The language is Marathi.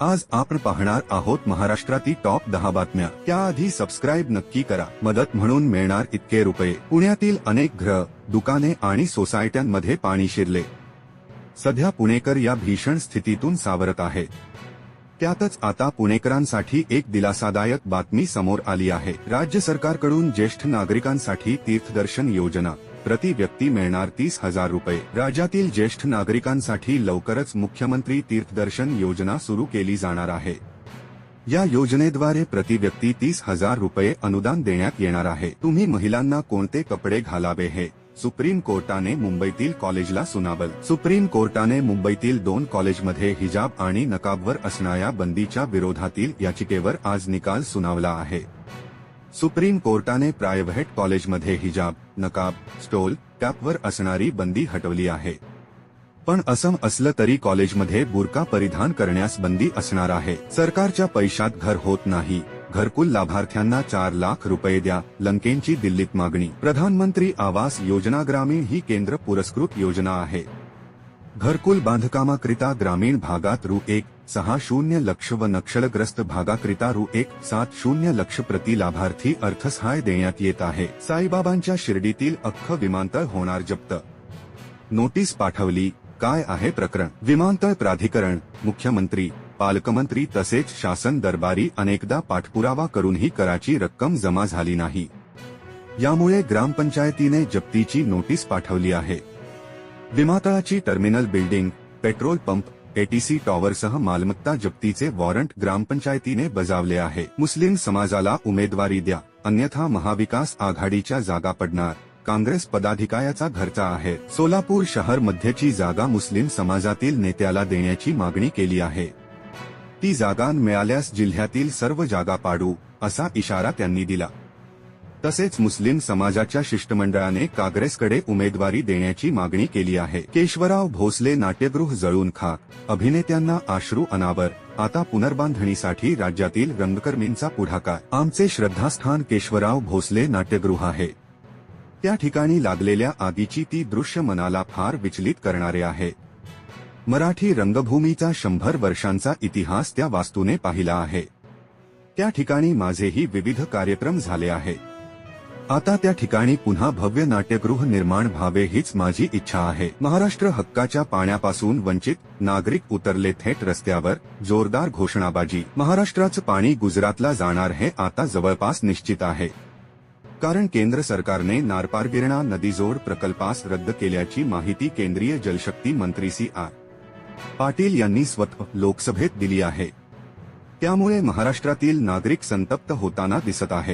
आज आपण पाहणार आहोत महाराष्ट्रातील टॉप दहा बातम्या. त्याआधी सबस्क्राईब नक्की करा. मदत म्हणून मिळणार इतके रुपये. पुण्यातील अनेक ग्रह दुकाने आणि सोसायट्यांमध्ये पाणी शिरले. सध्या पुणेकर या भीषण स्थितीतून सावरत आहेत. त्यातच आता पुणेकरांसाठी एक दिलासादायक बातमी समोर आली आहे. राज्य सरकारकडून ज्येष्ठ नागरिकांसाठी तीर्थदर्शन योजना. प्रति व्यक्ती मिळणार तीस हजार रुपये. राज्यातील ज्येष्ठ नागरिकांसाठी लवकरच मुख्यमंत्री तीर्थदर्शन योजना सुरू केली जाणार आहे. या योजनेद्वारे प्रति व्यक्ती तीस हजार रुपये अनुदान देण्यात येणार आहे. तुम्ही महिलांना कोणते कपडे घालावे हे? सुप्रीम कोर्टाने मुंबईतील कॉलेजला सुनावल. सुप्रीम कोर्टाने मुंबईतील दोन कॉलेजमध्ये हिजाब आणि नकाबवर असणाऱ्या बंदीच्या विरोधातील याचिकेवर आज निकाल सुनावला आहे. सुप्रीम कोर्टाने प्रायव्हेट कॉलेजमध्ये हिजाब नकाब स्टोल कॅपवर असणारी बंदी हटवली आहे. पण असं असलं तरी कॉलेजमध्ये बुरका परिधान करण्यास बंदी असणार आहे. सरकारच्या पैशात घर होत नाही. घरकुल लाभार्थ्यांना चार लाख रुपये द्या लंकेंची दिल्लीत मागणी. प्रधानमंत्री आवास योजना ग्रामीण ही केंद्र पुरस्कृत योजना आहे. घरकुल बांधकामाकरिता ग्रामीण भागात रु एक सहा शून्य लक्ष व नक्षलग्रस्त भागाकरिता रु एक सात शून्य लक्ष प्रति लाभार्थी अर्थसहाय्य देण्यात येत आहे. साईबाबांच्या शिर्डीतील अख्ख विमानतळ होणार जप्त. नोटीस पाठवली काय आहे प्रकरण? विमानतळ प्राधिकरण मुख्यमंत्री पालकमंत्री तसेच शासन दरबारी अनेकदा पाठपुरावा करूनही कराची रक्कम जमा झाली नाही. यामुळे ग्रामपंचायतीने जप्तीची नोटीस पाठवली आहे. विमानतळाची terminal building petrol pump ATC टॉवरसह मालमत्ता जप्तीचे वॉरंट ग्रामपंचायतीने बजावले आहे. मुस्लिम समाजाला उमेदवारी द्या. अन्यथा महाविकास आघाडीच्या जागा पडणार. काँग्रेस पदाधिकाऱ्याचा घरचा आहे. सोलापूर शहर मध्यची जागा मुस्लिम समाजातील नेत्याला देण्याची मागणी केली आहे. ती जागा मिळाल्यास जिल्ह्यातील सर्व जागा पाडू असा इशारा त्यांनी दिला. तसेच मुस्लिम समाजाच्या शिष्टमंडळाने काँग्रेसकडे उमेदवारी देण्याची मागणी केली आहे. केशवराव भोसले नाट्यगृह जळून खा अभिनेत्यांना आश्रू अनावर. आता पुनर्बांधणीसाठी राज्यातील रंगकर्मींचा पुढाकार. आमचे श्रद्धास्थान केशवराव भोसले नाट्यगृह आहे. त्या ठिकाणी लागलेल्या आगीची ती दृश्य मनाला फार विचलित करणारे आहे. मराठी रंगभूमीचा शंभर वर्षांचा इतिहास त्या वास्तूने पाहिला आहे. त्या ठिकाणी माझेही विविध कार्यक्रम झाले आहे आता त्या ठिकाणी पुन्हा भव्य नाट्यगृह निर्माण व्हावे हीच माझी इच्छा आहे. महाराष्ट्र हक्काच्या पाण्यापासून वंचित नागरिक उतरले थेट रस्त्यावर जोरदार घोषणाबाजी. महाराष्ट्राचं पाणी गुजरातला जाणार हे आता जवळपास निश्चित आहे. कारण केंद्र सरकारने नारपारगिरणा नदीजोड प्रकल्पास रद्द केल्याची माहिती केंद्रीय जलशक्ती मंत्री सी आर. पाटील यांनी स्वतः लोकसभेत दिली आहे. त्यामुळे महाराष्ट्रातील नागरिक संतप्त होताना दिसत आहे.